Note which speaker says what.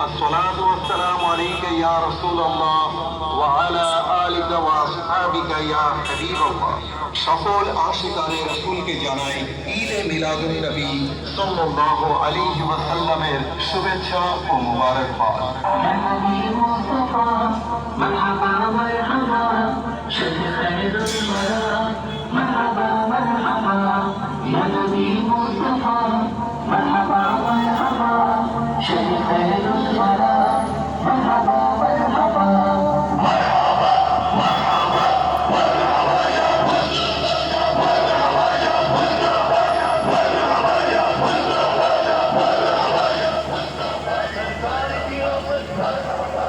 Speaker 1: الصلاة والسلام عليك يا رسول الله وعلى آلك وأصحابك يا حبيب الله সকল আশিকারে রসুলকে জানাই ঈদে মিলাদুন নবী সাল্লাল্লাহু আলাইহি ওয়াসাল্লামের শুভেচ্ছা ও মুবারকবাদ
Speaker 2: النبي مصطفى مرحبا مرحبا شد خير الورى مرحبا مرحبا يا Oh, my God.